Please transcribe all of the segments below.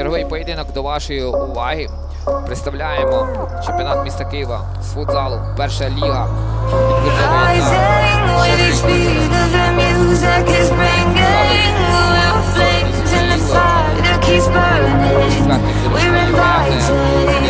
Черговий поєдинок до вашої уваги. Представляємо чемпіонат міста Києва з футзалу. Перша ліга. Четвертий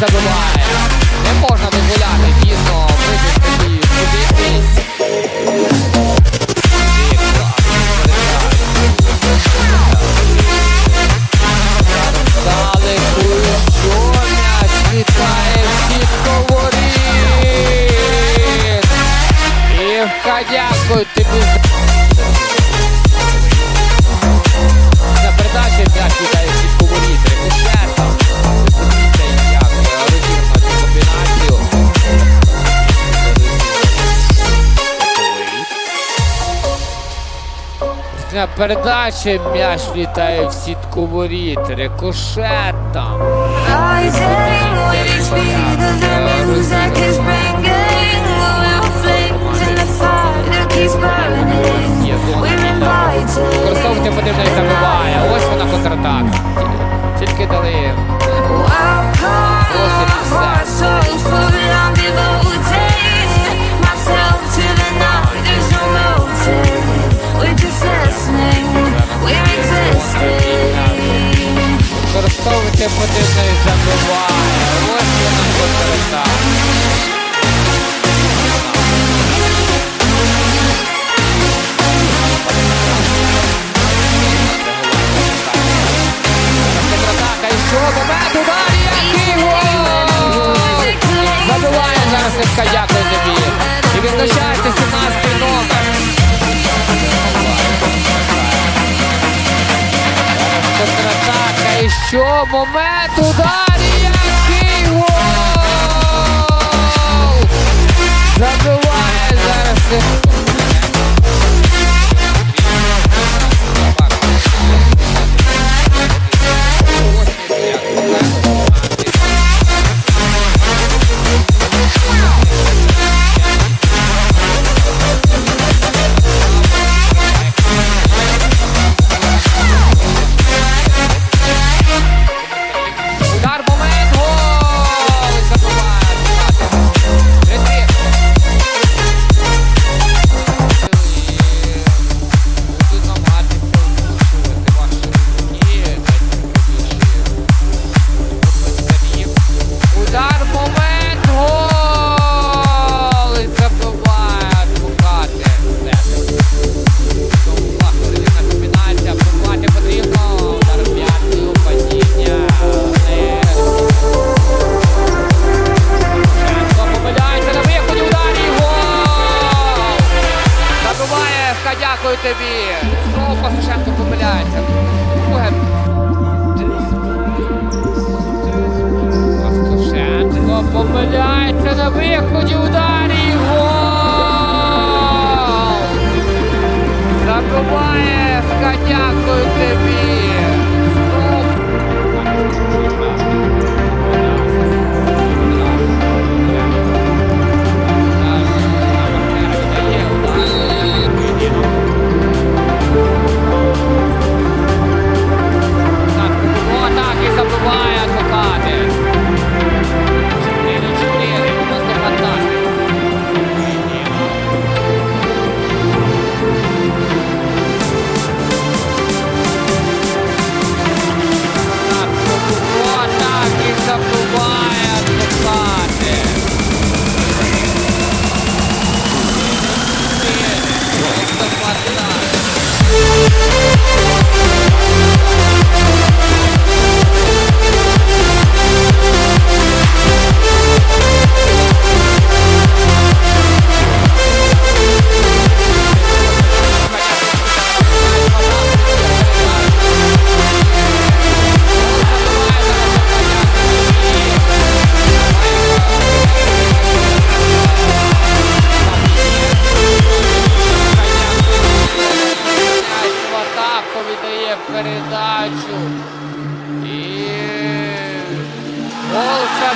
забиває. Не можна дозволяти дійсно випустити собі. Дякую тобі за передачі, як вітаю всіх коворітів. Точна передача м'яч літає в сітку воріт. Рикошет. використовувати потрібно і забуває. Ось вона використана. Контратака і що момент! Забиває зараз Левка, дякую тобі. І відзначається 17-й номер. Що момент удар!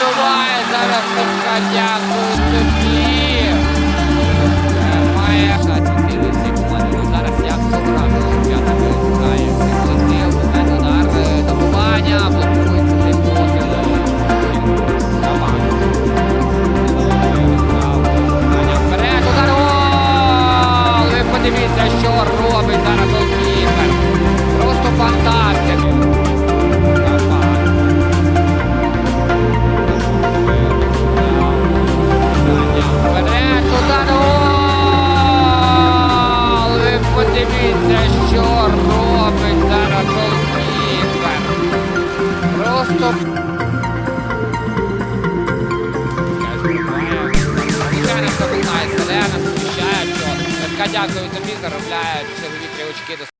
Гол зараз Сашка, дякую тобі. Має 4 секунди. Ну, Зараз цей покер. Вперед, удар гол! Ви подивіться, що робить зараз дякую тобі, заробляє червові очки до